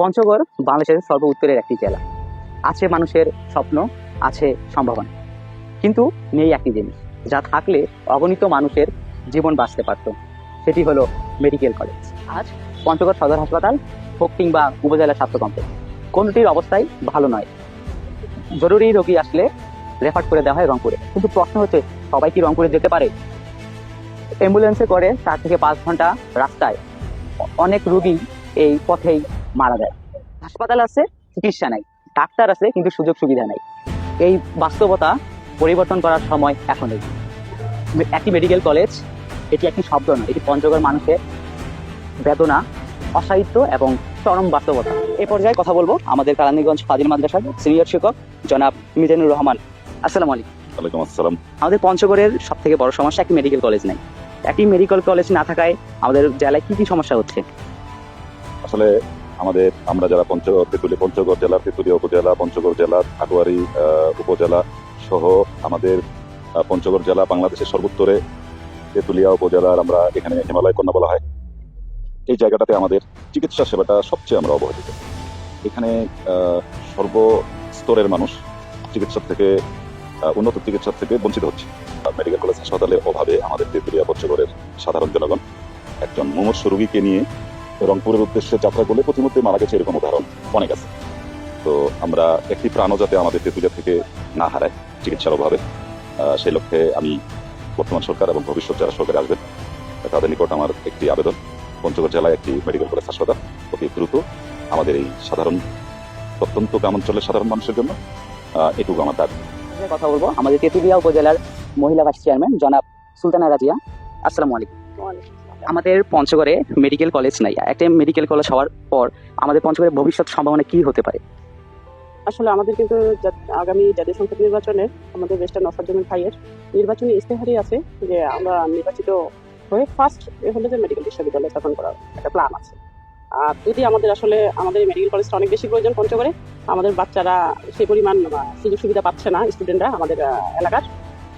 পঞ্চগড় বাংলাদেশের সর্ব উত্তরের একটি জেলা। আছে মানুষের স্বপ্ন, আছে সম্ভাবনা। কিন্তু নেই একটি জিনিস, যা থাকলে অগণিত মানুষের জীবন বাঁচতে পারত। সেটি হলো মেডিকেল কলেজ আজ পঞ্চগড় সদর হাসপাতাল, হোক কিংবা উপজেলা স্বাস্থ্য কমপ্লেক্স কোনটির অবস্থাই ভালো নয়। জরুরি রোগী আসলে রেফার করে দেওয়া হয় রংপুরে। কিন্তু প্রশ্ন হচ্ছে, সবাই কি রংপুরে যেতে পারে? অ্যাম্বুলেন্সে করে চার থেকে পাঁচ ঘণ্টা রাস্তায়। অনেক রুগী এই পথেই মারা যায়। হাসপাতাল আছে চিকিৎসা নাই। ডাক্তার আছে কিন্তু সুযোগ সুবিধা নাই। এই বাস্তবতা পরিবর্তন করার সময় এখনই একটি মেডিকেল কলেজ এটি একটি শব্দ নয় এটি পঞ্চগড় মানুষের বেদনা অসাহিত্য এবং চরম বাস্তবতা। এ পর্যায়ে কথা বলব আমাদের কালানীগঞ্জ ফাজিল মাদ্রাসার সিনিয়র শিক্ষক জনাব মিজানুর রহমান। আসসালামু আলাইকুম। ওয়ালাইকুম আসসালাম। আমাদের পঞ্চগড়ের সব থেকে বড় সমস্যা একটি মেডিকেল কলেজ নেই। একটি মেডিকেল কলেজ না থাকায় আমাদের জেলায় কি কি সমস্যা হচ্ছে? আসলে আমাদের, আমরা যারা পঞ্চ তেঁতুলিয়া, পঞ্চগড় জেলা, তেঁতুলিয়া উপজেলা, পঞ্চগড় জেলা আটোয়ারি উপজেলা সহ আমাদের পঞ্চগড় জেলা বাংলাদেশের সর্বোত্তরে তেঁতুলিয়া উপজেলার আমরা এখানে হিমালয় কন্যা বলা হয়। এই জায়গাটাতে আমাদের চিকিৎসা সেবাটা সবচেয়ে আমরা অবহেলিত। এখানে সর্বস্তরের মানুষ চিকিৎসা থেকে উন্নত চিকিৎসা থেকে বঞ্চিত হচ্ছে। মেডিকেল কলেজ হাসপাতালের অভাবে আমাদের তেঁতুলিয়া পঞ্চগড়ের সাধারণ জনগণ একজন মুমূর্ষ রোগীকে নিয়ে রংপুরের উদ্দেশ্যে যাত্রা করলে প্রতিমধ্যে মারা গেছে এরকম উদাহরণ। অনেক আছে। তো আমরা একটি প্রাণও যাতে আমাদের তেঁতুলিয়া থেকে না হারায় চিকিৎসার অভাবে সেই লক্ষ্যে আমি বর্তমান সরকার এবং ভবিষ্যৎ যারা সরকারে আসবেন তাদের নিকট আমার একটি আবেদন। পঞ্চগড় জেলায় একটি মেডিকেল কলেজ হাসপাতাল। অতি দ্রুত আমাদের এই সাধারণ অত্যন্ত গ্রামাঞ্চলের সাধারণ মানুষের জন্য এটুকু আমার দাবি। কথা বলব আমাদের তেঁতুলিয়া উপজেলার মহিলা ভাইস চেয়ারম্যান জনাব সুলতানা রাজিয়া। আসসালামু আলাইকুম। আমাদের পঞ্চগড়ে মেডিকেল কলেজ নাই। একটা মেডিকেল কলেজ হওয়ার পর আমাদের পঞ্চগড়ের ভবিষ্যৎ সম্ভাবনা কি হতে পারে? আসলে আমাদের কিন্তু আগামী জাতীয় সংসদ নির্বাচনে আমাদের বেস্টার নফারজমিন ভাইয়ের নির্বাচনী ইস্তেহারই আছে যে, আমরা নির্বাচিত হয়ে ফার্স্ট হলে যে মেডিকেল বিশ্ববিদ্যালয় স্থাপন করার একটা প্ল্যান আছে। আর যদি আমাদের আসলে, আমাদের মেডিকেল কলেজটা অনেক বেশি প্রয়োজন পঞ্চগড়ে, আমাদের বাচ্চারা সেই পরিমাণ সুযোগ সুবিধা পাচ্ছে না স্টুডেন্টরা আমাদের এলাকার।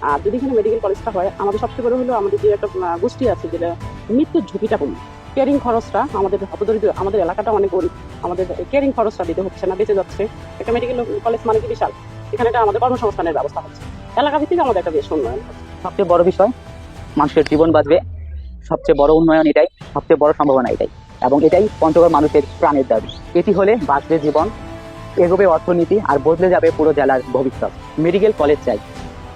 আর যদি এখানে মেডিকেল কলেজটা হয়, আমাদের সবচেয়ে বড় হলো আমাদের যে একটা গোষ্ঠী আছে যেটা মৃত্যুর ঝুঁকিটা কমবে কেয়ারিং খরচটা আমাদের হতদরিদ্র, আমাদের এলাকাটা অনেক গরিব। আমাদের কেয়ারিং খরচটা দিতে হচ্ছে না, বেঁচে যাচ্ছে। একটা মেডিকেল কলেজ মানে কি বিশাল? এখানে একটা আমাদের কর্মসংস্থানের ব্যবস্থা হচ্ছে। এলাকা ভিত্তিক আমাদের একটা বেশ উন্নয়ন সবচেয়ে বড় বিষয়, মানুষের জীবন বাঁচবে। সবচেয়ে বড় উন্নয়ন এটাই, সবচেয়ে বড় সম্ভাবনা এটাই। এবং এটাই পঞ্চগড় মানুষের প্রাণের দাবি। এটি হলে বাঁচবে জীবন, এগোবে অর্থনীতি আর বদলে যাবে পুরো জেলার ভবিষ্যৎ। মেডিকেল কলেজ চাই।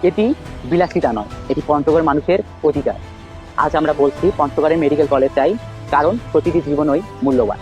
এটি বিলাসিতা নয়, এটি পঞ্চগড় মানুষের অধিকার। আজ আমরা বলছি পঞ্চগড়ের মেডিকেল কলেজ চাই কারণ প্রতিটি জীবনই মূল্যবান।